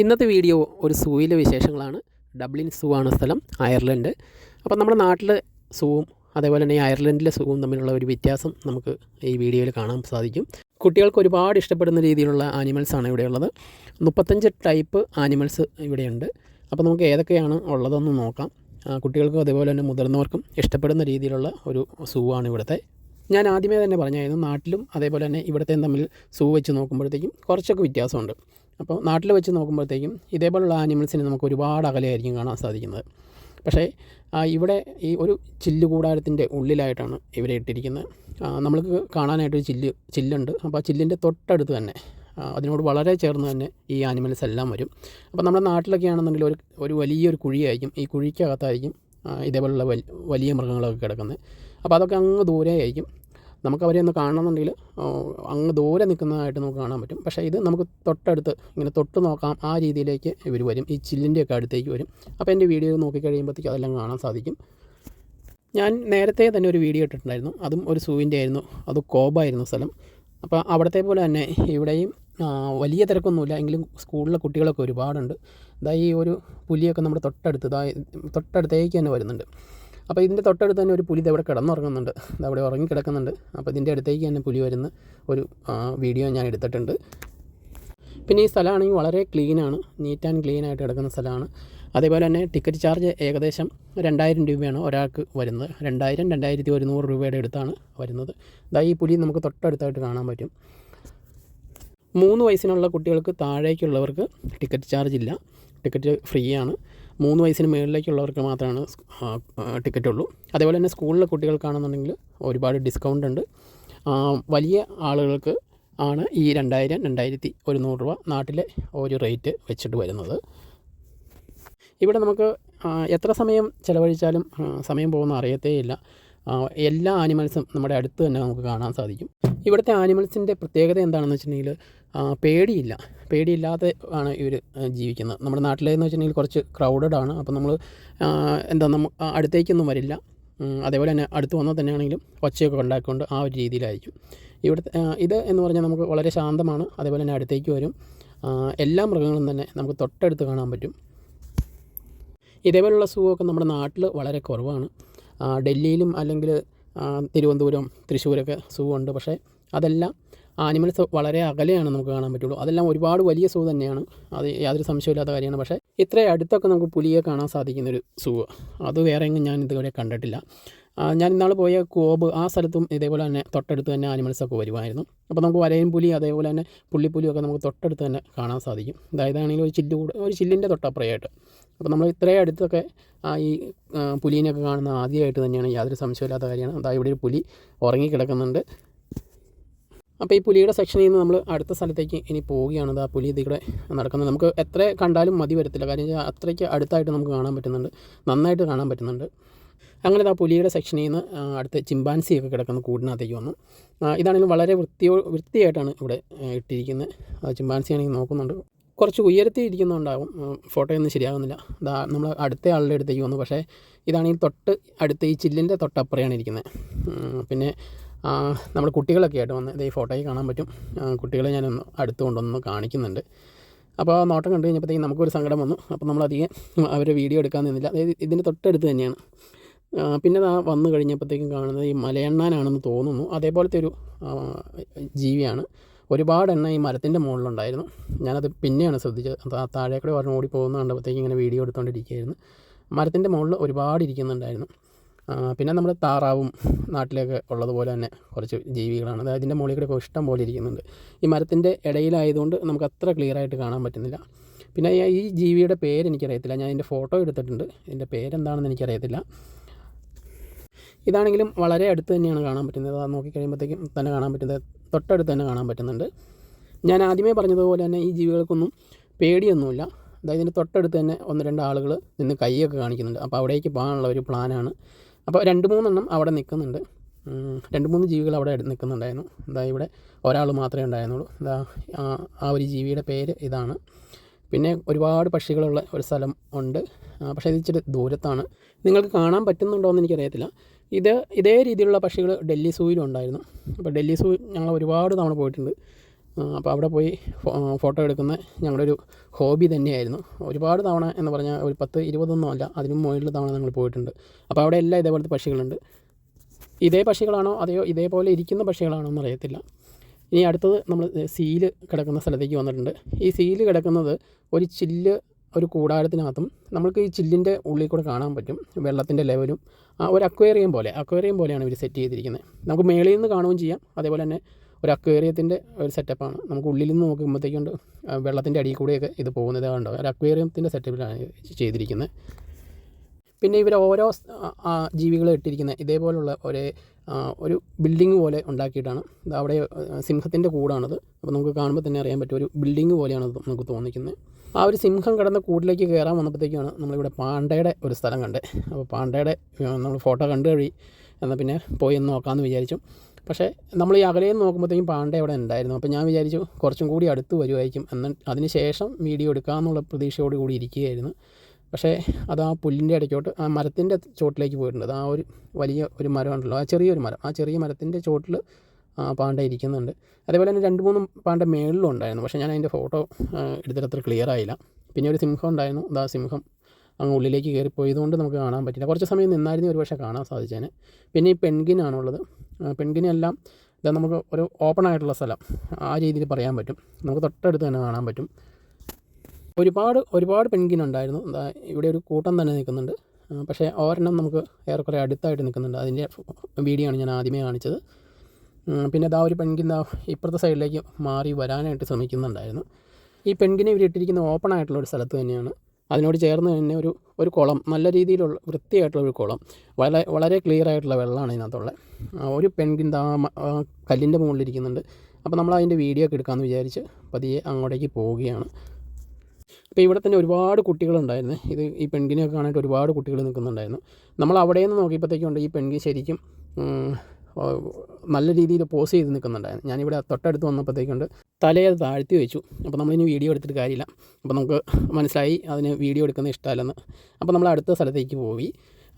ഇന്നത്തെ വീഡിയോ ഒരു സൂവിലെ വിശേഷങ്ങളാണ്. ഡബ്ലിൻ സൂ ആണ് സ്ഥലം അയർലൻഡ്. അപ്പോൾ നമ്മുടെ നാട്ടിൽ സൂവും അതേപോലെ തന്നെ അയർലൻഡിലെ സൂവും തമ്മിലുള്ള ഒരു വ്യത്യാസം നമുക്ക് ഈ വീഡിയോയിൽ കാണാൻ സാധിക്കും. കുട്ടികൾക്ക് ഒരുപാട് ഇഷ്ടപ്പെടുന്ന രീതിയിലുള്ള ആനിമൽസാണ് ഇവിടെയുള്ളത് മുപ്പത്തഞ്ച് ടൈപ്പ് ആനിമൽസ് ഇവിടെയുണ്ട് അപ്പോൾ നമുക്ക് ഏതൊക്കെയാണ് ഉള്ളതെന്ന് നോക്കാം. കുട്ടികൾക്കും അതേപോലെ തന്നെ മുതിർന്നവർക്കും ഇഷ്ടപ്പെടുന്ന രീതിയിലുള്ള ഒരു സൂ ആണ് ഇവിടുത്തെ. ഞാൻ ആദ്യമേ തന്നെ പറഞ്ഞായിരുന്നു നാട്ടിലും അതേപോലെ തന്നെ ഇവിടുത്തെയും തമ്മിൽ സൂ വെച്ച് നോക്കുമ്പോഴത്തേക്കും കുറച്ചൊക്കെ വ്യത്യാസമുണ്ട്. അപ്പോൾ നാട്ടിൽ വെച്ച് നോക്കുമ്പോഴത്തേക്കും ഇതേപോലുള്ള ആനിമൽസിനെ നമുക്ക് ഒരുപാട് അകലെയായിരിക്കും കാണാൻ സാധിക്കുന്നത്. പക്ഷേ ഇവിടെ ഈ ഒരു ചില്ല് കൂടാരത്തിന്റെ ഉള്ളിലായിട്ടാണ് ഇവരെ ഇട്ടിരിക്കുന്നത്. നമ്മൾക്ക് കാണാനായിട്ടൊരു ചില്ല് ചില്ലുണ്ട്. അപ്പോൾ ആ ചില്ലിന്റെ തൊട്ടടുത്ത് തന്നെ അതിനോട് വളരെ ചേർന്ന് തന്നെ ഈ ആനിമൽസ് എല്ലാം വരും. അപ്പോൾ നമ്മുടെ നാട്ടിലൊക്കെ ആണെന്നുണ്ടെങ്കിൽ ഒരു ഒരു വലിയൊരു കുഴിയായിരിക്കും. ഈ കുഴിക്കകത്തായിരിക്കും ഇതേപോലുള്ള വലി വലിയ മൃഗങ്ങളൊക്കെ കിടക്കുന്നത്. അപ്പോൾ അതൊക്കെ അങ്ങ് ദൂരെ ആയിരിക്കും നമുക്ക് അവരെ ഒന്ന് കാണണമെന്നുണ്ടെങ്കിൽ അങ്ങ് ദൂരെ നിൽക്കുന്നതായിട്ട് നമുക്ക് കാണാൻ പറ്റും. പക്ഷേ ഇത് നമുക്ക് തൊട്ടടുത്ത് ഇങ്ങനെ തൊട്ട് നോക്കാം ആ രീതിയിലേക്ക് ഇവർ വരും. ഈ ചില്ലിന്റെയൊക്കെ അടുത്തേക്ക് വരും. അപ്പോൾ എന്റെ വീഡിയോ നോക്കിക്കഴിയുമ്പോഴത്തേക്ക് അതെല്ലാം കാണാൻ സാധിക്കും. ഞാൻ നേരത്തെ തന്നെ ഒരു വീഡിയോ ഇട്ടിട്ടുണ്ടായിരുന്നു. അതും ഒരു സൂവിന്റെ ആയിരുന്നു. അത് കോബായിരുന്നു സ്ഥലം. അപ്പോൾ അവിടത്തെ പോലെ തന്നെ ഇവിടെയും വലിയ തിരക്കൊന്നുമില്ല. എങ്കിലും സ്കൂളിലെ കുട്ടികളൊക്കെ ഒരുപാടുണ്ട്. ഇതാ ഈ ഒരു പുലിയൊക്കെ നമ്മുടെ തൊട്ടടുത്ത് തൊട്ടടുത്തേക്ക് തന്നെ വരുന്നുണ്ട്. അപ്പോൾ ഇതിന്റെ തൊട്ടടുത്ത് തന്നെ ഒരു പുലി ഇത് അവിടെ കിടന്നുറങ്ങുന്നുണ്ട്. അവിടെ ഉറങ്ങി കിടക്കുന്നുണ്ട് അപ്പോൾ ഇതിന്റെ അടുത്തേക്ക് തന്നെ പുലി വരുന്ന ഒരു വീഡിയോ ഞാൻ എടുത്തിട്ടുണ്ട്. പിന്നെ ഈ സ്ഥലമാണെങ്കിൽ വളരെ ക്ലീനാണ് നീറ്റ് ആൻഡ് ക്ലീൻ ആയിട്ട് കിടക്കുന്ന സ്ഥലമാണ്. അതേപോലെ തന്നെ ടിക്കറ്റ് ചാർജ് ഏകദേശം രണ്ടായിരം രൂപയാണ് ഒരാൾക്ക് വരുന്നത്. രണ്ടായിരം രണ്ടായിരത്തി ഒരുന്നൂറ് രൂപയുടെ അടുത്താണ് വരുന്നത്. ഇതാ ഈ പുലി നമുക്ക് തൊട്ടടുത്തായിട്ട് കാണാൻ പറ്റും. മൂന്ന് വയസ്സിനുള്ള കുട്ടികൾക്ക് താഴേക്കുള്ളവർക്ക് ടിക്കറ്റ് ചാർജ് ഇല്ല. ടിക്കറ്റ് ഫ്രീ ആണ്. മൂന്ന് വയസ്സിന് മുകളിലേക്കുള്ളവർക്ക് മാത്രമാണ് ടിക്കറ്റ് ഉള്ളൂ അതേപോലെ തന്നെ സ്കൂളിലെ കുട്ടികൾക്കാണെന്നുണ്ടെങ്കിൽ ഒരുപാട് ഡിസ്കൗണ്ട് ഉണ്ട്. വലിയ ആളുകൾക്ക് ആണ് ഈ രണ്ടായിരം രണ്ടായിരത്തി ഒരുന്നൂറ് രൂപ നാട്ടിലെ ഒരു റേറ്റ് വെച്ചിട്ട് വരുന്നത്. ഇവിടെ നമുക്ക് എത്ര സമയം ചിലവഴിച്ചാലും സമയം പോകുന്ന അറിയത്തേയില്ല. എല്ലാ ആനിമൽസും നമ്മുടെ അടുത്ത് തന്നെ നമുക്ക് കാണാൻ സാധിക്കും. ഇവിടുത്തെ ആനിമൽസിന്റെ പ്രത്യേകത എന്താണെന്ന് വെച്ചിട്ടുണ്ടെങ്കിൽ പേടിയില്ല. പേടിയില്ലാതെ ആണ് ഇവർ ജീവിക്കുന്നത്. നമ്മുടെ നാട്ടിലേന്ന് വെച്ചിട്ടുണ്ടെങ്കിൽ കുറച്ച് ക്രൗഡഡ് ആണ്. അപ്പോൾ നമ്മൾ എന്താ നമ്മ അടുത്തേക്കൊന്നും വരില്ല. അതേപോലെ തന്നെ അടുത്ത് വന്നാൽ തന്നെയാണെങ്കിലും ഒച്ചയൊക്കെ ഉണ്ടാക്കിക്കൊണ്ട് ആ ഒരു രീതിയിലായിരിക്കും. ഇവിടുത്തെ ഇത് എന്ന് പറഞ്ഞാൽ നമുക്ക് വളരെ ശാന്തമാണ്. അതേപോലെ തന്നെ അടുത്തേക്ക് വരും. എല്ലാ മൃഗങ്ങളും തന്നെ നമുക്ക് തൊട്ടടുത്ത് കാണാൻ പറ്റും. ഇതേപോലുള്ള സൂ നമ്മുടെ നാട്ടിൽ വളരെ കുറവാണ്. ഡൽഹിയിലും അല്ലെങ്കിൽ തിരുവനന്തപുരം തൃശ്ശൂരൊക്കെ സൂ ഉണ്ട് പക്ഷേ അതെല്ലാം ആനിമൽസ് വളരെ അകലെയാണ് നമുക്ക് കാണാൻ പറ്റുള്ളൂ. അതെല്ലാം ഒരുപാട് വലിയ സൂ തന്നെയാണ്. അത് യാതൊരു സംശയമില്ലാത്ത കാര്യമാണ്. പക്ഷേ ഇത്ര അടുത്തൊക്കെ നമുക്ക് പുലിയെ കാണാൻ സാധിക്കുന്നൊരു സൂ. അത് വേറെ എങ്ങും ഞാൻ ഇതുവരെ കണ്ടിട്ടില്ല. ഞാൻ ഇന്നാൾ പോയ കോബ് ആ സ്ഥലത്തും ഇതേപോലെ തന്നെ തൊട്ടടുത്ത് തന്നെ ആനിമൽസൊക്കെ വരുമായിരുന്നു. അപ്പോൾ നമുക്ക് വരയൻ പുലി അതേപോലെ തന്നെ പുള്ളിപ്പുലിയൊക്കെ നമുക്ക് തൊട്ടടുത്ത് തന്നെ കാണാൻ സാധിക്കും. അതായതാണെങ്കിൽ ഒരു ചില്ല് കൂടെ ഒരു ചില്ലിന്റെ തൊട്ടപ്പുറയായിട്ട്. അപ്പോൾ നമ്മൾ ഇത്രയും അടുത്തൊക്കെ ആ ഈ പുലീനെയൊക്കെ കാണുന്ന ആദ്യമായിട്ട് തന്നെയാണ് യാതൊരു സംശയമില്ലാത്ത കാര്യമാണ്. അതാ ഇവിടെ ഒരു പുലി ഉറങ്ങി കിടക്കുന്നുണ്ട് അപ്പോൾ ഈ പുലിയുടെ സെക്ഷനിൽ നിന്ന് നമ്മൾ അടുത്ത സ്ഥലത്തേക്ക് ഇനി പോവുകയാണ്. അത് ആ പുലി ഇതിലൂടെ നടക്കുന്നത്. നമുക്ക് എത്ര കണ്ടാലും മതി വരത്തില്ല. കാര്യം അത്രയ്ക്ക് അടുത്തായിട്ട് നമുക്ക് കാണാൻ പറ്റുന്നുണ്ട്. നന്നായിട്ട് കാണാൻ പറ്റുന്നുണ്ട്. അങ്ങനെ ആ പുലിയുടെ സെക്ഷനിൽ നിന്ന് അടുത്ത ചിമ്പാൻസിയൊക്കെ കിടക്കുന്ന കൂടിനകത്തേക്ക് വന്നു. ഇതാണെങ്കിലും വളരെ വൃത്തിയോ വൃത്തിയായിട്ടാണ് ഇവിടെ ഇട്ടിരിക്കുന്നത്. ചിമ്പാൻസി ആണെങ്കിൽ നോക്കുന്നുണ്ട്. കുറച്ച് ഉയരത്തിൽ ഇരിക്കുന്നുണ്ടാകും ഫോട്ടോയൊന്നും ശരിയാകുന്നില്ല. ഇതാ നമ്മൾ അടുത്ത ആളുടെ അടുത്തേക്ക് വന്നു. പക്ഷേ ഇതാണെങ്കിൽ തൊട്ട് അടുത്ത ഈ ചില്ലിന്റെ തൊട്ടപ്പുറയാണ് ഇരിക്കുന്നത്. പിന്നെ നമ്മൾ കുട്ടികളൊക്കെ ആയിട്ട് വന്ന് ഇത് ഈ ഫോട്ടോയിൽ കാണാൻ പറ്റും. കുട്ടികളെ ഞാനൊന്ന് അടുത്ത് കൊണ്ടൊന്ന് കാണിക്കുന്നുണ്ട്. അപ്പോൾ നോട്ടം കണ്ടു കഴിഞ്ഞപ്പോഴത്തേക്കും നമുക്കൊരു സങ്കടം വന്നു. അപ്പോൾ നമ്മൾ നമ്മളധികം അവരെ വീഡിയോ എടുക്കാൻ നിന്നില്ല. അതായത് ഇതിന്റെ തൊട്ടടുത്ത് തന്നെയാണ്. പിന്നെ ആ വന്നു കഴിഞ്ഞപ്പോഴത്തേക്കും കാണുന്നത് ഈ മലയണ്ണാനാണെന്ന് തോന്നുന്നു. അതേപോലത്തെ ഒരു ജീവിയാണ്. ഒരുപാട് എണ്ണ ഈ മരത്തിന്റെ മുകളിലുണ്ടായിരുന്നു. ഞാനത് പിന്നെയാണ് ശ്രദ്ധിച്ചത്. അത് ആ താഴെ കൂടെ പറഞ്ഞ് ഓടി പോകുന്ന കണ്ടപ്പോഴത്തേക്ക് ഇങ്ങനെ വീഡിയോ എടുത്തുകൊണ്ടിരിക്കുകയായിരുന്നു മരത്തിന്റെ മുകളിൽ ഒരുപാട് ഇരിക്കുന്നുണ്ടായിരുന്നു. പിന്നെ നമ്മുടെ താറാവും നാട്ടിലൊക്കെ ഉള്ളതുപോലെ തന്നെ കുറച്ച് ജീവികളാണ്. അതായത് ഇതിന്റെ മുകളിൽ കൂടെ ഇഷ്ടം പോലെ ഇരിക്കുന്നുണ്ട്. ഈ മരത്തിന്റെ ഇടയിലായതുകൊണ്ട് നമുക്ക് അത്ര ക്ലിയർ ആയിട്ട് കാണാൻ പറ്റുന്നില്ല. പിന്നെ ഈ ജീവിയുടെ പേര് എനിക്കറിയത്തില്ല. ഞാൻ ഇതിന്റെ ഫോട്ടോ എടുത്തിട്ടുണ്ട്. ഇതിന്റെ പേരെന്താണെന്ന് എനിക്കറിയത്തില്ല. ഇതാണെങ്കിലും വളരെ അടുത്ത് തന്നെയാണ് കാണാൻ പറ്റുന്നത്. അത് നോക്കിക്കഴിയുമ്പോഴത്തേക്കും തന്നെ കാണാൻ പറ്റുന്നത്. തൊട്ടടുത്ത് തന്നെ കാണാൻ പറ്റുന്നുണ്ട്. ഞാൻ ആദ്യമേ പറഞ്ഞതുപോലെ തന്നെ ഈ ജീവികൾക്കൊന്നും പേടിയൊന്നുമില്ല. അതായത് ഇതിന്റെ തൊട്ടടുത്ത് തന്നെ ഒന്ന് രണ്ട് ആളുകൾ നിന്ന് കൈയൊക്കെ കാണിക്കുന്നുണ്ട്. അപ്പോൾ അവിടേക്ക് പോകാനുള്ള ഒരു പ്ലാനാണ്. അപ്പോൾ രണ്ട് മൂന്നെണ്ണം അവിടെ നിൽക്കുന്നുണ്ട്. രണ്ട് മൂന്ന് ജീവികൾ അവിടെ നിൽക്കുന്നുണ്ടായിരുന്നു. ഇതാ ഇവിടെ ഒരാൾ മാത്രമേ ഉണ്ടായിരുന്നുള്ളൂ. ഇതാ ആ- ഒരു ജീവിയുടെ പേര് ഇതാണ്. പിന്നെ ഒരുപാട് പക്ഷികളുള്ള ഒരു സ്ഥലം ഉണ്ട്. പക്ഷേ ഇത് ഇച്ചിരി ദൂരത്താണ്. നിങ്ങൾക്ക് കാണാൻ പറ്റുന്നുണ്ടോ എന്ന് എനിക്കറിയത്തില്ല. ഇത് ഇതേ രീതിയിലുള്ള പക്ഷികൾ ഡൽഹി സൂവിലും ഉണ്ടായിരുന്നു. അപ്പോൾ ഡൽഹി സൂ ഞങ്ങൾ ഒരുപാട് തവണ പോയിട്ടുണ്ട്. അപ്പോൾ അവിടെ പോയി ഫോട്ടോ എടുക്കുന്ന ഞങ്ങളുടെ ഒരു ഹോബി തന്നെയായിരുന്നു. ഒരുപാട് തവണ എന്ന് പറഞ്ഞാൽ ഒരു പത്ത് ഇരുപതൊന്നും അല്ല അതിനും മുകളിൽ തവണ ഞങ്ങൾ പോയിട്ടുണ്ട്. അപ്പോൾ അവിടെ എല്ലാം ഇതേപോലത്തെ പക്ഷികളുണ്ട്. ഇതേ പക്ഷികളാണോ അതെയോ ഇതേപോലെ ഇരിക്കുന്ന പക്ഷികളാണോ എന്ന് അറിയത്തില്ല. ഇനി അടുത്തത് നമ്മൾ സീൽ കിടക്കുന്ന സ്ഥലത്തേക്ക് വന്നിട്ടുണ്ട്. ഈ സീൽ കിടക്കുന്നത് ഒരു ചില്ല് ഒരു കൂടാരത്തിനകത്തും നമുക്ക് ഈ ചില്ലിന്റെ ഉള്ളിൽ കൂടെ കാണാൻ പറ്റും വെള്ളത്തിന്റെ ലെവലും ആ ഒരു അക്വേറിയം പോലെ അക്വേറിയം പോലെയാണ് ഇവർ സെറ്റ് ചെയ്തിരിക്കുന്നത്. നമുക്ക് മേളിൽ നിന്ന് കാണുകയും ചെയ്യാം. അതേപോലെ തന്നെ ഒരു അക്വേറിയത്തിന്റെ ഒരു സെറ്റപ്പാണ്. നമുക്ക് ഉള്ളിൽ നിന്ന് നോക്കുമ്പോഴത്തേക്കുണ്ട് വെള്ളത്തിന്റെ അടിയിൽ കൂടെയൊക്കെ ഇത് പോകുന്നത് കണ്ടോ? ഒരു അക്വേറിയത്തിന്റെ സെറ്റപ്പിലാണ് ചെയ്തിരിക്കുന്നത്. പിന്നെ ഇവർ ഓരോ ജീവികളെ ഇട്ടിരിക്കുന്ന ഇതേപോലുള്ള ഒരേ ഒരു ബിൽഡിംഗ് പോലെ ഉണ്ടാക്കിയിട്ടാണ്. അവിടെ സിംഹത്തിന്റെ കൂടാണത്. അപ്പോൾ നമുക്ക് കാണുമ്പോൾ തന്നെ അറിയാൻ പറ്റും ഒരു ബിൽഡിംഗ് പോലെയാണ് നമുക്ക് തോന്നിക്കുന്നത്. ആ ഒരു സിംഹം കിടന്ന കൂട്ടിലേക്ക് കയറാൻ വന്നപ്പോഴത്തേക്കാണ് നമ്മളിവിടെ പാണ്ടയുടെ ഒരു സ്ഥലം കണ്ടത് അപ്പോൾ പാണ്ടയുടെ നമ്മൾ ഫോട്ടോ കണ്ടു കഴി എന്നാൽ പിന്നെ പോയി ഒന്ന് നോക്കാമെന്ന് വിചാരിച്ചു. പക്ഷേ നമ്മൾ ഈ അകലേന്ന് നോക്കുമ്പോഴത്തേക്കും പാണ്ട അവിടെ ഉണ്ടായിരുന്നു. അപ്പോൾ ഞാൻ വിചാരിച്ചു കുറച്ചും കൂടി അടുത്ത് വരുമായിരിക്കും എന്ന് അതിന് ശേഷം വീഡിയോ എടുക്കാമെന്നുള്ള പ്രതീക്ഷയോട് കൂടി ഇരിക്കുകയായിരുന്നു. പക്ഷേ അത് ആ പുല്ലിന്റെ ഇടയ്ക്കോട്ട് ആ മരത്തിന്റെ ചോട്ടിലേക്ക് പോയിട്ടുണ്ട്. ആ ഒരു വലിയ ഒരു മരമുണ്ടല്ലോ ആ ചെറിയൊരു മരം. ആ ചെറിയ മരത്തിന്റെ ചോട്ടിൽ പാണ്ട ഇരിക്കുന്നുണ്ട്. അതേപോലെ തന്നെ രണ്ട് മൂന്ന് പാണ്ട മേളിലും ഉണ്ടായിരുന്നു. പക്ഷേ ഞാൻ അതിന്റെ ഫോട്ടോ എടുത്തിട്ട് അത്ര ക്ലിയർ ആയില്ല. പിന്നെ ഒരു സിംഹം ഉണ്ടായിരുന്നു. അത് ആ സിംഹം അങ്ങ് ഉള്ളിലേക്ക് കയറിപ്പോയതുകൊണ്ട് നമുക്ക് കാണാൻ പറ്റില്ല. കുറച്ച് സമയം നിന്നായിരുന്നു ഒരു പക്ഷേ കാണാൻ സാധിച്ചേനെ. പിന്നെ ഈ പെൺകിനാണുള്ളത് പെൺകിനെല്ലാം ഇത് നമുക്ക് ഒരു ഓപ്പൺ ആയിട്ടുള്ള സ്ഥലം. ആ രീതിയിൽ പറയാൻ പറ്റും. നമുക്ക് തൊട്ടടുത്ത് തന്നെ കാണാൻ പറ്റും. ഒരുപാട് ഒരുപാട് പെൻഗിൻ ഉണ്ടായിരുന്നു. ഇവിടെ ഒരു കൂട്ടം തന്നെ നിൽക്കുന്നുണ്ട്. പക്ഷേ ഒരെണ്ണം നമുക്ക് ഏറെക്കുറെ അടുത്തായിട്ട് നിൽക്കുന്നുണ്ട്. അതിന്റെ വീഡിയോ ആണ് ഞാൻ ആദ്യമേ കാണിച്ചത്. പിന്നെ ദാ ഒരു പെൺകിൻ ദാ ഇപ്പുറത്തെ സൈഡിലേക്ക് മാറി വരാനായിട്ട് ശ്രമിക്കുന്നുണ്ടായിരുന്നു. ഈ പെൺകിനെ ഇവർ ഇട്ടിരിക്കുന്ന ഓപ്പൺ ആയിട്ടുള്ള ഒരു സ്ഥലത്ത് തന്നെയാണ്. അതിനോട് ചേർന്ന് തന്നെ ഒരു ഒരു കുളം നല്ല രീതിയിലുള്ള വൃത്തിയായിട്ടുള്ള ഒരു കുളം. വളരെ വളരെ ക്ലിയർ ആയിട്ടുള്ള വെള്ളമാണ് ഇതിനകത്തുള്ളത് ഒരു പെൺകിൻ ദാ കല്ലിന്റെ മുകളിലിരിക്കുന്നുണ്ട് അപ്പോൾ നമ്മൾ അതിന്റെ വീഡിയോ ഒക്കെ എടുക്കാമെന്ന് വിചാരിച്ച് പതിയെ അങ്ങോട്ടേക്ക് പോവുകയാണ്. അപ്പോൾ ഇവിടെ തന്നെ ഒരുപാട് കുട്ടികളുണ്ടായിരുന്നു. ഇത് ഈ പെൺകിനെയൊക്കെ കാണാനായിട്ട് ഒരുപാട് കുട്ടികൾ നിൽക്കുന്നുണ്ടായിരുന്നു. നമ്മൾ അവിടെ നിന്ന് നോക്കിയപ്പോഴത്തേക്കുണ്ട് ഈ പെൺകി ശരിക്കും നല്ല രീതിയിൽ പോസ് ചെയ്ത് നിൽക്കുന്നുണ്ടായിരുന്നു. ഞാനിവിടെ തൊട്ടടുത്ത് വന്നപ്പോഴത്തേക്കുണ്ട് തലയെ താഴ്ത്തി വെച്ചു. അപ്പോൾ നമ്മളിനി വീഡിയോ എടുത്തിട്ട് കാര്യമില്ല. അപ്പോൾ നമുക്ക് മനസ്സിലായി അതിന് വീഡിയോ എടുക്കുന്ന ഇഷ്ടമല്ലെന്ന്. അപ്പോൾ നമ്മൾ അടുത്ത സ്ഥലത്തേക്ക് പോയി.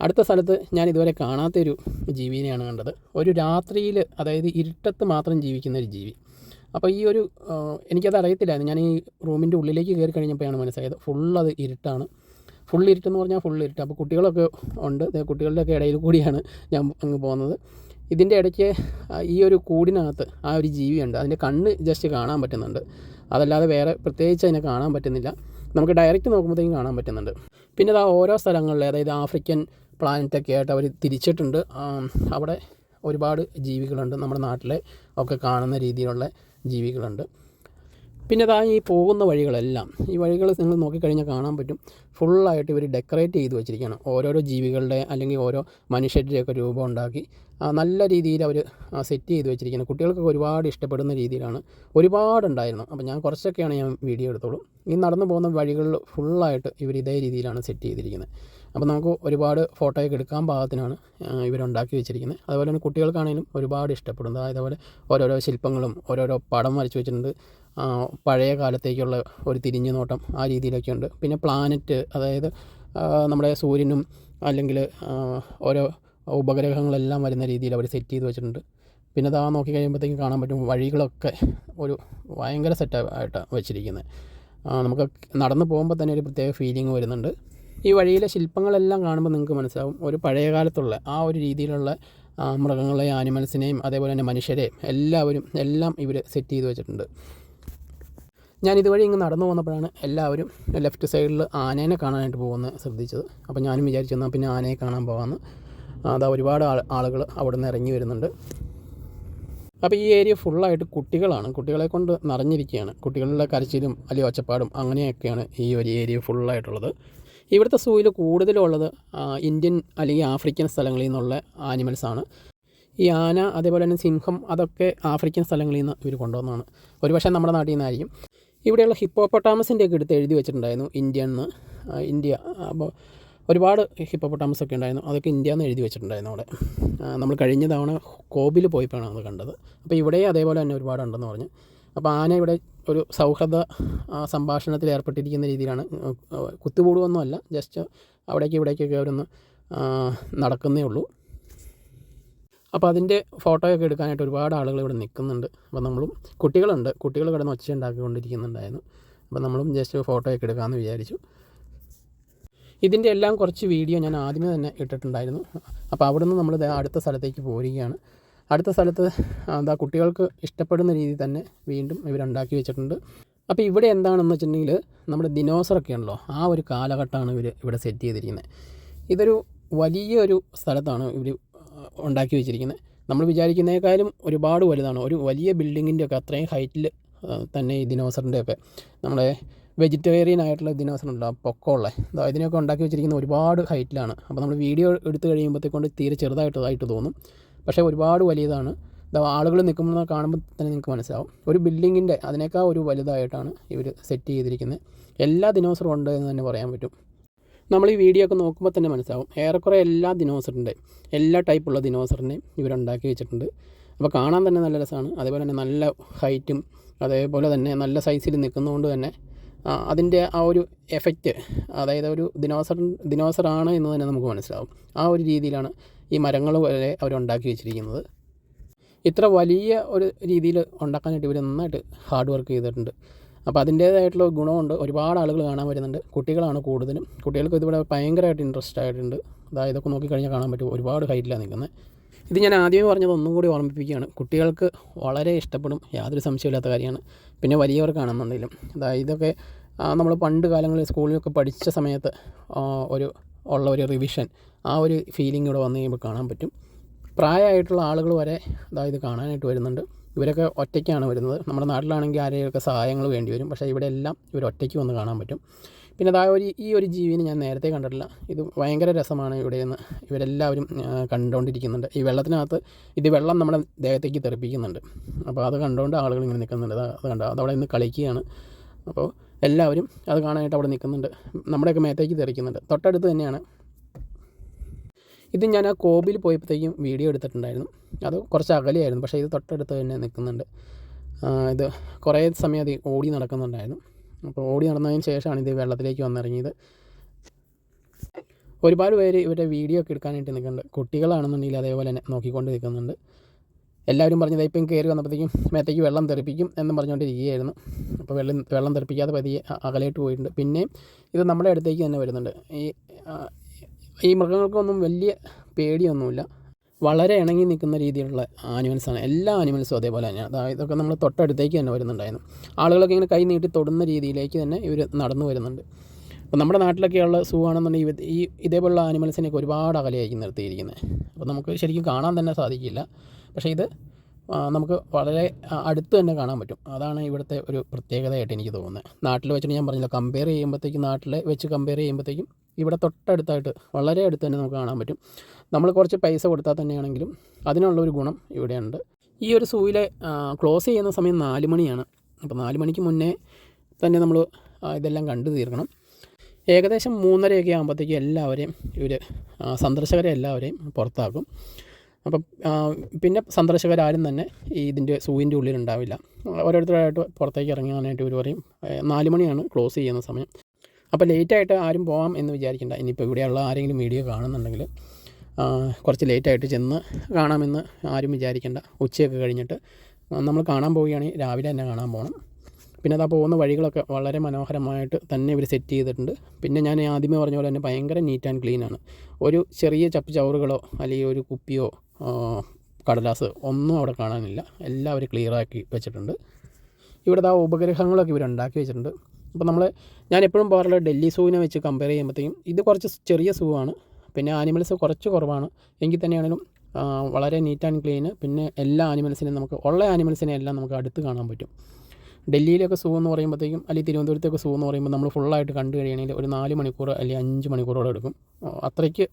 അടുത്ത സ്ഥലത്ത് ഞാൻ ഇതുവരെ കാണാത്തൊരു ജീവിനെയാണ് കണ്ടത്. ഒരു രാത്രിയിൽ അതായത് ഇരുട്ടത്ത് മാത്രം ജീവിക്കുന്ന ഒരു ജീവി. അപ്പോൾ ഈ ഒരു എനിക്കത് അറിയത്തില്ലായിരുന്നു. ഞാൻ ഈ റൂമിന്റെ ഉള്ളിലേക്ക് കയറി കഴിഞ്ഞപ്പോഴാണ് മനസ്സിലായത്. ഫുൾ അത് ഇരുട്ടാണ്. ഫുൾ ഇരുട്ടെന്ന് പറഞ്ഞാൽ ഫുൾ ഇരുട്ട്. അപ്പോൾ കുട്ടികളൊക്കെ ഉണ്ട്. കുട്ടികളുടെയൊക്കെ ഇടയിൽ കൂടിയാണ് ഞാൻ അങ്ങ് പോകുന്നത്. ഇതിന്റെ ഇടയ്ക്ക് ഈ ഒരു കൂടിനകത്ത് ആ ഒരു ജീവിയുണ്ട്. അതിന്റെ കണ്ണ് ജസ്റ്റ് കാണാൻ പറ്റുന്നുണ്ട്. അതല്ലാതെ വേറെ പ്രത്യേകിച്ച് അതിനെ കാണാൻ പറ്റുന്നില്ല. നമുക്ക് ഡയറക്റ്റ് നോക്കുമ്പോഴത്തേക്കും കാണാൻ പറ്റുന്നുണ്ട്. പിന്നെ അത് ഓരോ സ്ഥലങ്ങളിൽ അതായത് ആഫ്രിക്കൻ പ്ലാനറ്റൊക്കെ ആയിട്ട് അവർ തിരിച്ചിട്ടുണ്ട്. അവിടെ ഒരുപാട് ജീവികളുണ്ട് നമ്മുടെ നാട്ടിലെ ഒക്കെ കാണുന്ന രീതിയിലുള്ള ജീവികളുണ്ട്. പിന്നെ താ ഈ പോകുന്ന വഴികളെല്ലാം. ഈ വഴികൾ നിങ്ങൾ നോക്കിക്കഴിഞ്ഞാൽ കാണാൻ പറ്റും. ഫുള്ളായിട്ട് ഇവർ ഡെക്കറേറ്റ് ചെയ്ത് വെച്ചിരിക്കുകയാണ്. ഓരോരോ ജീവികളുടെ അല്ലെങ്കിൽ ഓരോ മനുഷ്യരുടെയൊക്കെ രൂപം ഉണ്ടാക്കി നല്ല രീതിയിൽ അവർ സെറ്റ് ചെയ്ത് വെച്ചിരിക്കുന്നത് കുട്ടികൾക്കൊക്കെ ഒരുപാട് ഇഷ്ടപ്പെടുന്ന രീതിയിലാണ് ഒരുപാടുണ്ടായിരുന്നു. അപ്പോൾ ഞാൻ കുറച്ചൊക്കെയാണ് ഞാൻ വീഡിയോ എടുത്തോളൂ. ഈ നടന്നു പോകുന്ന വഴികളിൽ ഫുള്ളായിട്ട് ഇവർ ഇതേ രീതിയിലാണ് സെറ്റ് ചെയ്തിരിക്കുന്നത്. അപ്പോൾ നമുക്ക് ഒരുപാട് ഫോട്ടോയൊക്കെ എടുക്കാൻ പാകത്തിനാണ് ഇവരുണ്ടാക്കി വെച്ചിരിക്കുന്നത്. അതുപോലെ തന്നെ കുട്ടികൾക്കാണെങ്കിലും ഒരുപാട് ഇഷ്ടപ്പെടുന്നത്. അതേപോലെ ഓരോരോ ശില്പങ്ങളും ഓരോരോ പടം വരച്ച് വെച്ചിട്ടുണ്ട്. പഴയ കാലത്തേക്കുള്ള ഒരു തിരിഞ്ഞു നോട്ടം ആ രീതിയിലൊക്കെ ഉണ്ട് പിന്നെ പ്ലാനറ്റ് അതായത് നമ്മുടെ സൂര്യനും അല്ലെങ്കിൽ ഓരോ ഉപഗ്രഹങ്ങളെല്ലാം വരുന്ന രീതിയിൽ അവർ സെറ്റ് ചെയ്ത് വെച്ചിട്ടുണ്ട്. പിന്നെ അതാ നോക്കി കഴിയുമ്പോഴത്തേക്കും കാണാൻ പറ്റും വഴികളൊക്കെ ഒരു ഭയങ്കര സെറ്റായിട്ടാണ് വെച്ചിരിക്കുന്നത് ആ, നമുക്ക് നടന്നു പോകുമ്പോൾ തന്നെ ഒരു പ്രത്യേക ഫീലിംഗ് വരുന്നുണ്ട്. ഈ വഴിയിലെ ശില്പങ്ങളെല്ലാം കാണുമ്പോൾ നിങ്ങൾക്ക് മനസ്സിലാവും ഒരു പഴയ കാലത്തുള്ള ആ ഒരു രീതിയിലുള്ള മൃഗങ്ങളെയും ആനിമൽസിനെയും അതേപോലെ തന്നെ മനുഷ്യരെയും എല്ലാവരും എല്ലാം ഇവർ സെറ്റ് ചെയ്ത് വെച്ചിട്ടുണ്ട്. ഞാൻ ഇതുവഴി ഇങ്ങ് നടന്നു വന്നപ്പോഴാണ് എല്ലാവരും ലെഫ്റ്റ് സൈഡിൽ ആനേനെ കാണാനായിട്ട് പോകുന്നത് ശ്രദ്ധിച്ചത്. അപ്പോൾ ഞാനും വിചാരിച്ചു എന്നാൽ പിന്നെ ആനയെ കാണാൻ പോകാമെന്ന് അതാ ഒരുപാട് ആൾ ആളുകൾ അവിടെ നിന്ന് ഇറങ്ങി വരുന്നുണ്ട്. അപ്പോൾ ഈ ഏരിയ ഫുള്ളായിട്ട് കുട്ടികളാണ്. കുട്ടികളെ കൊണ്ട് നിറഞ്ഞിരിക്കുകയാണ്. കുട്ടികളുടെ കരച്ചിലും അല്ലെങ്കിൽ ഒച്ചപ്പാടും അങ്ങനെയൊക്കെയാണ് ഈ ഒരു ഏരിയ ഫുള്ളായിട്ടുള്ളത് ഇവിടുത്തെ സൂയിൽ കൂടുതലുള്ളത് ഇന്ത്യൻ അല്ലെങ്കിൽ ആഫ്രിക്കൻ സ്ഥലങ്ങളിൽ നിന്നുള്ള ആനിമൽസാണ് ഈ ആന അതേപോലെ തന്നെ സിംഹം അതൊക്കെ ആഫ്രിക്കൻ സ്ഥലങ്ങളിൽ നിന്ന് ഇവർ കൊണ്ടുവന്നതാണ്. ഒരുപക്ഷെ നമ്മുടെ നാട്ടിൽ നിന്നായിരിക്കും. ഇവിടെയുള്ള ഹിപ്പോപ്പൊട്ടാമസിന്റെ ഒക്കെ എടുത്ത് എഴുതി വെച്ചിട്ടുണ്ടായിരുന്നു ഇന്ത്യ എന്ന് ഇന്ത്യ. അപ്പോൾ ഒരുപാട് ഹിപ്പോപ്പൊട്ടാമസ് ഒക്കെ ഉണ്ടായിരുന്നു. അതൊക്കെ ഇന്ത്യ എന്ന് എഴുതി വെച്ചിട്ടുണ്ടായിരുന്നു അവിടെ. നമ്മൾ കഴിഞ്ഞ തവണ കോബിൽ പോയപ്പോഴാണ് അത് കണ്ടത്. അപ്പോൾ ഇവിടെ അതേപോലെ തന്നെ ഒരുപാട് ഉണ്ടെന്ന് പറഞ്ഞു. അപ്പോൾ ആന ഇവിടെ ഒരു സൗഹൃദ സംഭാഷണത്തിൽ ഏർപ്പെട്ടിരിക്കുന്ന രീതിയിലാണ്. കുത്തുകൂടുവൊന്നുമല്ല. ജസ്റ്റ് അവിടേക്ക് ഇവിടേക്കൊക്കെ അവരൊന്ന് നടക്കുന്നേ ഉള്ളൂ. അപ്പോൾ അതിന്റെ ഫോട്ടോയൊക്കെ എടുക്കാനായിട്ട് ഒരുപാട് ആളുകൾ ഇവിടെ നിൽക്കുന്നുണ്ട്. അപ്പോൾ നമ്മളും കുട്ടികളുണ്ട്. കുട്ടികൾ കിടന്ന് ഒച്ച ഉണ്ടാക്കിക്കൊണ്ടിരിക്കുന്നുണ്ടായിരുന്നു അപ്പോൾ നമ്മളും ജസ്റ്റ് ഫോട്ടോയൊക്കെ എടുക്കാമെന്ന് വിചാരിച്ചു. ഇതിന്റെ എല്ലാം കുറച്ച് വീഡിയോ ഞാൻ ആദ്യമേ തന്നെ ഇട്ടിട്ടുണ്ടായിരുന്നു. അപ്പോൾ അവിടെ നിന്ന് നമ്മൾ അടുത്ത സ്ഥലത്തേക്ക് പോരുകയാണ്. അടുത്ത സ്ഥലത്ത് എന്താ കുട്ടികൾക്ക് ഇഷ്ടപ്പെടുന്ന രീതിയിൽ തന്നെ വീണ്ടും ഇവരുണ്ടാക്കി വെച്ചിട്ടുണ്ട്. അപ്പോൾ ഇവിടെ എന്താണെന്ന് വെച്ചിട്ടുണ്ടെങ്കിൽ നമ്മുടെ ദിനോസറൊക്കെ ഉണ്ടല്ലോ ആ ഒരു കാലഘട്ടമാണ് ഇവർ ഇവിടെ സെറ്റ് ചെയ്തിരിക്കുന്നത്. ഇതൊരു വലിയൊരു സ്ഥലത്താണ് ഇവർ ഉണ്ടാക്കി വെച്ചിരിക്കുന്നത്. നമ്മൾ വിചാരിക്കുന്നതിനേക്കാളും ഒരുപാട് വലുതാണ്. ഒരു വലിയ ബിൽഡിങ്ങിന്റെ ഒക്കെ അത്രയും ഹൈറ്റിൽ തന്നെ ഈ ദിനോസറിന്റെ ഒക്കെ. നമ്മുടെ വെജിറ്റേറിയൻ ആയിട്ടുള്ള ദിനോസറുണ്ട് ഉണ്ടോ പൊക്കമുള്ള ഇതാ ഇതിനൊക്കെ ഉണ്ടാക്കി വെച്ചിരിക്കുന്ന ഒരുപാട് ഹൈറ്റിലാണ് അപ്പോൾ നമ്മൾ വീഡിയോ എടുത്തു കഴിയുമ്പോഴത്തേക്കൊണ്ട് തീരെ ചെറുതായിട്ടതായിട്ട് തോന്നും. പക്ഷേ ഒരുപാട് വലിയതാണ്. ആളുകൾ നിൽക്കുമ്പോൾ കാണുമ്പോൾ തന്നെ നിങ്ങൾക്ക് മനസ്സിലാവും. ഒരു ബിൽഡിങ്ങിന്റെ അതിനേക്കാൾ ഒരു വലുതായിട്ടാണ് ഇവർ സെറ്റ് ചെയ്തിരിക്കുന്നത്. എല്ലാ ദിനോസറും ഉണ്ട് എന്ന് തന്നെ പറയാൻ പറ്റും. നമ്മൾ ഈ വീഡിയോ ഒക്കെ നോക്കുമ്പോൾ തന്നെ മനസ്സിലാവും. ഏറെക്കുറെ എല്ലാ ദിനോസറിന്റെ എല്ലാ ടൈപ്പുള്ള ദിനോസറിനെയും ഇവരുണ്ടാക്കി വെച്ചിട്ടുണ്ട്. അപ്പോൾ കാണാൻ തന്നെ നല്ല രസമാണ് അതേപോലെ തന്നെ നല്ല ഹൈറ്റും അതേപോലെ തന്നെ നല്ല സൈസിൽ നിൽക്കുന്നതുകൊണ്ട് തന്നെ അതിന്റെ ആ ഒരു എഫക്റ്റ് അതായത് ഒരു ദിനോസർ ദിനോസറാണ് എന്ന് തന്നെ നമുക്ക് മനസ്സിലാവും. ആ ഒരു രീതിയിലാണ് ഈ മരങ്ങൾ വരെ അവരുണ്ടാക്കി വെച്ചിരിക്കുന്നത്. ഇത്ര വലിയ ഒരു രീതിയിൽ ഉണ്ടാക്കാനായിട്ട് ഇവർ നന്നായിട്ട് ഹാർഡ് വർക്ക് ചെയ്തിട്ടുണ്ട്. അപ്പോൾ അതിന്റേതായിട്ടുള്ള ഗുണമുണ്ട്. ഒരുപാട് ആളുകൾ കാണാൻ വരുന്നുണ്ട്. കുട്ടികളാണ് കൂടുതലും. കുട്ടികൾക്ക് ഇതിവിടെ ഭയങ്കരമായിട്ട് ഇൻട്രസ്റ്റ് ആയിട്ടുണ്ട്. അതായത് ഇതൊക്കെ നോക്കിക്കഴിഞ്ഞാൽ കാണാൻ പറ്റും. ഒരുപാട് ഹൈറ്റിലാണ് നിൽക്കുന്നത് ഇത് ഞാൻ ആദ്യമേ പറഞ്ഞത് ഒന്നും കൂടി ഓർമ്മിപ്പിക്കുകയാണ്. കുട്ടികൾക്ക് വളരെ ഇഷ്ടപ്പെടും. യാതൊരു സംശയമില്ലാത്ത കാര്യമാണ്. പിന്നെ വലിയവർക്കാണെന്നുണ്ടെങ്കിലും. അതായത് ഇതൊക്കെ നമ്മൾ പണ്ട് കാലങ്ങളിൽ സ്കൂളിലൊക്കെ പഠിച്ച സമയത്ത് ഒരു ഉള്ള ഒരു റിവിഷൻ ആ ഒരു ഫീലിംഗ് ഇവിടെ വന്നു കഴിയുമ്പോൾ കാണാൻ പറ്റും. പ്രായമായിട്ടുള്ള ആളുകൾ വരെ അതായത് കാണാനായിട്ട് വരുന്നുണ്ട്. ഇവരൊക്കെ ഒറ്റയ്ക്കാണ് വരുന്നത്. നമ്മുടെ നാട്ടിലാണെങ്കിൽ ആരെയൊക്കെ സഹായങ്ങൾ വേണ്ടി വരും. പക്ഷേ ഇവിടെ എല്ലാം ഇവർ ഒറ്റയ്ക്ക് വന്ന് കാണാൻ പറ്റും. പിന്നെ അതാ ഒരു ഈ ഒരു ജീവിനെ ഞാൻ നേരത്തെ കണ്ടിട്ടില്ല. ഇത് ഭയങ്കര രസമാണ് ഇവിടെ നിന്ന്. ഇവരെല്ലാവരും കണ്ടുകൊണ്ടിരിക്കുന്നുണ്ട്. ഈ വെള്ളത്തിനകത്ത് ഇത് വെള്ളം നമ്മുടെ ദേഹത്തേക്ക് തെറിപ്പിക്കുന്നുണ്ട്. അപ്പോൾ അത് കണ്ടുകൊണ്ട് ആളുകൾ ഇങ്ങനെ നിൽക്കുന്നുണ്ട്. അത് കണ്ടോ? അതവിടെ നിന്ന് കളിക്കുകയാണ്. അപ്പോൾ എല്ലാവരും അത് കാണാനായിട്ട് അവിടെ നിൽക്കുന്നുണ്ട്. നമ്മുടെയൊക്കെ മേത്തേക്ക് തെറിക്കുന്നുണ്ട്. തൊട്ടടുത്ത് തന്നെയാണ് ഇത് ഞാൻ ആ കോബിൽ പോയപ്പോഴത്തേക്കും വീഡിയോ എടുത്തിട്ടുണ്ടായിരുന്നു. അത് കുറച്ച് അകലെയായിരുന്നു. പക്ഷേ ഇത് തൊട്ടടുത്ത് തന്നെ നിൽക്കുന്നുണ്ട്. ഇത് കുറേ സമയം അത് ഓടി നടക്കുന്നുണ്ടായിരുന്നു. അപ്പോൾ ഓടി നടന്നതിന് ശേഷമാണ് ഇത് വെള്ളത്തിലേക്ക് വന്നിറങ്ങിയത്. ഒരുപാട് പേര് ഇവരുടെ വീഡിയോ ഒക്കെ എടുക്കാനായിട്ട് നിൽക്കുന്നുണ്ട്. കുട്ടികളാണെന്നുണ്ടെങ്കിൽ അതേപോലെ തന്നെ നോക്കിക്കൊണ്ട് നിൽക്കുന്നുണ്ട്. എല്ലാവരും പറഞ്ഞത് ഇപ്പം കയറി വന്നപ്പോഴത്തേക്കും മേത്തേക്ക് വെള്ളം തെറിപ്പിക്കും എന്ന് പറഞ്ഞുകൊണ്ടിരിക്കുകയായിരുന്നു. അപ്പോൾ വെള്ളം വെള്ളം തെറിപ്പിക്കാതെ പതിയെ അകലേട്ട് പോയിട്ടുണ്ട്. പിന്നെ ഇത് നമ്മുടെ അടുത്തേക്ക് തന്നെ വരുന്നുണ്ട്. ഈ ഈ മൃഗങ്ങൾക്കൊന്നും വലിയ പേടിയൊന്നുമില്ല. വളരെ ഇണങ്ങി നിൽക്കുന്ന രീതിയിലുള്ള ആനിമൽസാണ്. എല്ലാ ആനിമൽസും അതേപോലെ തന്നെയാണ് അതായത് ഇതൊക്കെ നമ്മൾ തൊട്ടടുത്തേക്ക് തന്നെ വരുന്നുണ്ടായിരുന്നു. ആളുകളൊക്കെ ഇങ്ങനെ കൈ നീട്ടി തൊടുന്ന രീതിയിലേക്ക് തന്നെ ഇവർ നടന്നു വരുന്നുണ്ട്. അപ്പോൾ നമ്മുടെ നാട്ടിലൊക്കെയുള്ള സൂ ആണെന്നുണ്ടെങ്കിൽ ഇവ- ഈ ഇതേപോലുള്ള ആനിമൽസിനെയൊക്കെ ഒരുപാട് അകലെയായിരിക്കും നിർത്തിയിരിക്കുന്നത്. അപ്പോൾ നമുക്ക് ശരിക്കും കാണാൻ തന്നെ സാധിക്കില്ല. പക്ഷേ ഇത് നമുക്ക് വളരെ അടുത്ത് തന്നെ കാണാൻ പറ്റും. അതാണ് ഇവിടുത്തെ ഒരു പ്രത്യേകതയായിട്ട് എനിക്ക് തോന്നുന്നത്. നാട്ടിൽ വെച്ചിട്ട് ഞാൻ പറഞ്ഞില്ല കമ്പയർ ചെയ്യുമ്പോഴത്തേക്കും നാട്ടിൽ വെച്ച് കമ്പയർ ചെയ്യുമ്പോഴത്തേക്കും ഇവിടെ തൊട്ടടുത്തായിട്ട് വളരെ അടുത്ത് തന്നെ നമുക്ക് കാണാൻ പറ്റും. നമ്മൾ കുറച്ച് പൈസ കൊടുത്താൽ തന്നെയാണെങ്കിലും അതിനുള്ള ഒരു ഗുണം ഇവിടെയുണ്ട്. ഈ ഒരു സൂയിലെ ക്ലോസ് ചെയ്യുന്ന സമയം നാല് മണിയാണ്. അപ്പോൾ നാല് മണിക്ക് മുന്നേ തന്നെ നമ്മൾ ഇതെല്ലാം കണ്ടു തീർക്കണം. ഏകദേശം മൂന്നരയൊക്കെ ആകുമ്പോഴത്തേക്കും എല്ലാവരെയും ഇവർ സന്ദർശകരെ എല്ലാവരെയും പുറത്താക്കും. അപ്പം പിന്നെ സന്ദർശകരാരും തന്നെ ഈ ഇതിന്റെ സൂവിന്റെ ഉള്ളിൽ ഉണ്ടാവില്ല ഓരോരുത്തരായിട്ട് പുറത്തേക്ക് ഇറങ്ങാനായിട്ട് ഇവർ പറയും നാല് മണിയാണ് ക്ലോസ് ചെയ്യുന്ന സമയം. അപ്പോൾ ലേറ്റായിട്ട് ആരും പോകാം എന്ന് വിചാരിക്കേണ്ട. ഇനിയിപ്പോൾ ഇവിടെയുള്ള ആരെങ്കിലും വീഡിയോ കാണുന്നുണ്ടെങ്കിൽ കുറച്ച് ലേറ്റായിട്ട് ചെന്ന് കാണാമെന്ന് ആരും വിചാരിക്കേണ്ട. ഉച്ചയൊക്കെ കഴിഞ്ഞിട്ട് നമ്മൾ കാണാൻ പോവുകയാണെങ്കിൽ രാവിലെ തന്നെ കാണാൻ പോകണം. പിന്നെ അതാ പോകുന്ന വഴികളൊക്കെ വളരെ മനോഹരമായിട്ട് തന്നെ ഇവർ സെറ്റ് ചെയ്തിട്ടുണ്ട്. പിന്നെ ഞാൻ ആദ്യമേ പറഞ്ഞ പോലെ തന്നെ ഭയങ്കര നീറ്റ് ആൻഡ് ക്ലീൻ ആണ്. ഒരു ചെറിയ ചപ്പ് ചവറുകളോ അല്ലെങ്കിൽ ഒരു കുപ്പിയോ കടലാസ് ഒന്നും അവിടെ കാണാനില്ല. എല്ലാം അവർ ക്ലിയറാക്കി വെച്ചിട്ടുണ്ട്. ഇവിടെ ആ ഉപഗ്രഹങ്ങളൊക്കെ ഇവർ ഉണ്ടാക്കി വെച്ചിട്ടുണ്ട്. അപ്പോൾ നമ്മൾ ഞാൻ എപ്പോഴും പോകാറുള്ള ഡൽഹി സൂവിനെ വെച്ച് കമ്പയർ ചെയ്യുമ്പോഴത്തേക്കും ഇത് കുറച്ച് ചെറിയ സൂ ആണ് പിന്നെ ആനിമൽസ് കുറച്ച് കുറവാണ്. എങ്കിൽ തന്നെയാണെങ്കിലും വളരെ നീറ്റ് ആൻഡ് ക്ലീൻ പിന്നെ എല്ലാ ആനിമൽസിനെയും നമുക്ക് ഉള്ള ആനിമൽസിനെ എല്ലാം നമുക്ക് അടുത്ത് കാണാൻ പറ്റും. ഡൽഹിയിലൊക്കെ സൂ എന്ന് പറയുമ്പോഴത്തേക്കും അല്ലെങ്കിൽ തിരുവനന്തപുരത്തൊക്കെ സൂ എന്ന് പറയുമ്പോൾ നമ്മൾ ഫുള്ളായിട്ട് കണ്ടു കഴിയണമെങ്കിൽ ഒരു നാല് മണിക്കൂർ അല്ലെങ്കിൽ അഞ്ച് മണിക്കൂറോടെ എടുക്കും. അത്രയ്ക്ക്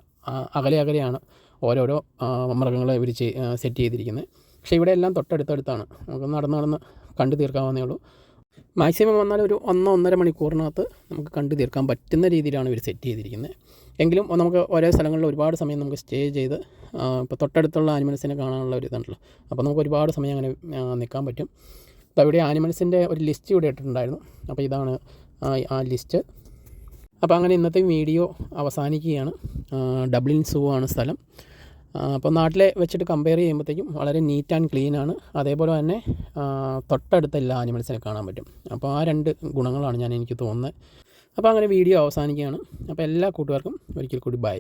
അകലെ അകലെയാണ് ഓരോരോ മൃഗങ്ങളെ ഇവർ സെറ്റ് ചെയ്തിരിക്കുന്നത്. പക്ഷേ ഇവിടെ എല്ലാം തൊട്ടടുത്തടുത്താണ്. നമുക്ക് നടന്ന് നടന്ന് കണ്ടു തീർക്കാവുന്നേ ഉള്ളൂ. മാക്സിമം വന്നാൽ ഒരു ഒന്നോ ഒന്നര മണിക്കൂറിനകത്ത് നമുക്ക് കണ്ടു തീർക്കാൻ പറ്റുന്ന രീതിയിലാണ് ഇവർ സെറ്റ് ചെയ്തിരിക്കുന്നത്. എങ്കിലും നമുക്ക് ഓരോ സ്ഥലങ്ങളിൽ ഒരുപാട് സമയം നമുക്ക് സ്റ്റേ ചെയ്ത് ഇപ്പോൾ തൊട്ടടുത്തുള്ള ആനിമൽസിനെ കാണാനുള്ള ഒരു ഇതുണ്ടല്ലോ. അപ്പോൾ നമുക്ക് ഒരുപാട് സമയം അങ്ങനെ നിൽക്കാൻ പറ്റും. അപ്പോൾ ഇവിടെ ആനിമൽസിന്റെ ഒരു ലിസ്റ്റ് ഇവിടെ ഇട്ടിട്ടുണ്ടായിരുന്നു. അപ്പോൾ ഇതാണ് ആ, ലിസ്റ്റ്. അപ്പോൾ അങ്ങനെ ഇന്നത്തെ വീഡിയോ അവസാനിക്കുകയാണ്. ഡബ്ലിൻ സൂ ആണ് സ്ഥലം. അപ്പോൾ നാട്ടിലെ വെച്ചിട്ട് കമ്പയർ ചെയ്യുമ്പോഴത്തേക്കും വളരെ നീറ്റ് ആൻഡ് ക്ലീൻ ആണ്. അതേപോലെ തന്നെ തൊട്ടടുത്ത എല്ലാ ആനിമൽസിനെ കാണാൻ പറ്റും. അപ്പോൾ ആ രണ്ട് ഗുണങ്ങളാണ് ഞാൻ എനിക്ക് തോന്നുന്നത്. അപ്പോൾ അങ്ങനെ വീഡിയോ അവസാനിക്കുകയാണ്. അപ്പോൾ എല്ലാ കൂട്ടുകാർക്കും ഒരിക്കൽ കൂടി ബൈ